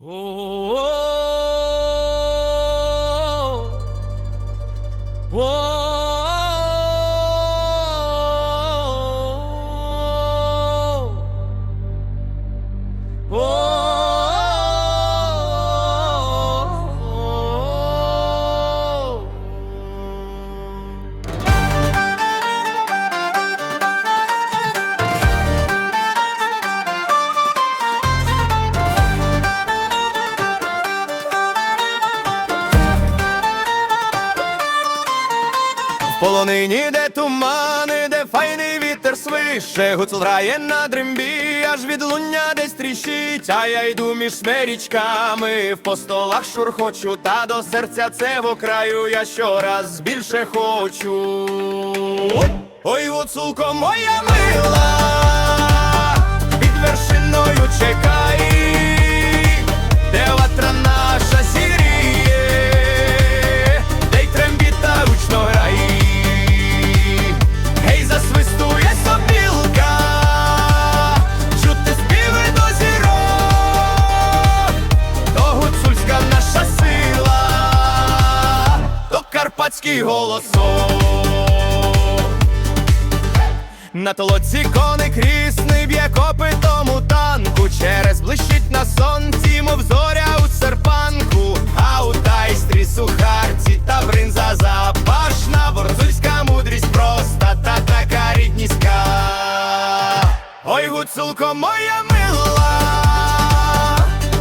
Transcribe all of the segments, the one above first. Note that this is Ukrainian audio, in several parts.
Oh, oh, oh, oh. Whoa! Полонині, де тумани, де файний вітер свише, гуцул грає на дримбі, аж від луння десь тріщить, а я йду між смерічками, в постолах шурхочу, та до серця цего краю я щораз більше хочу. Ой, гуцулко моя мила, під вершиною чекай, карпатський голосок. На толоці коник рісний б'є копитом танку. Через блищить на сонці, мов зоря у серпанку. А у тайстрі сухарці та бринза запашна. Борзульська мудрість проста та така рідніська Ой, гуцулко моя мила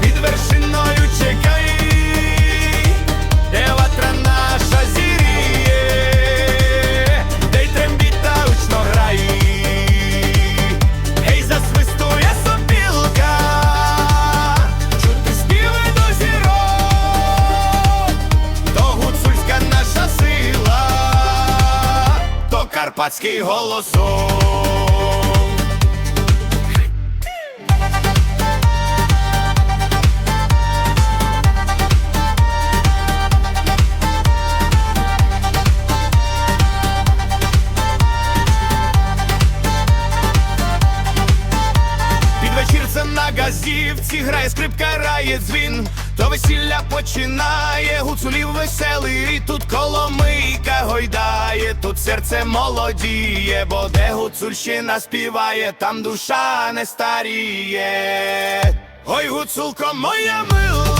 Під вершиною чекай карпатський голосок. На газівці грає скрипка, грає дзвін, то весілля починає, гуцулів веселий, тут гойдає, тут серце молодіє, бо де гуцульщина співає, там душа не старіє. Ой, гуцулко моя мила,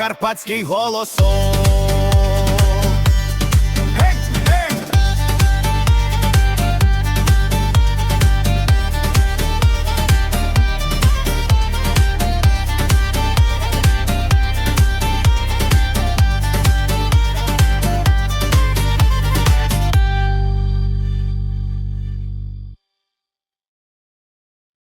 карпатський голосок.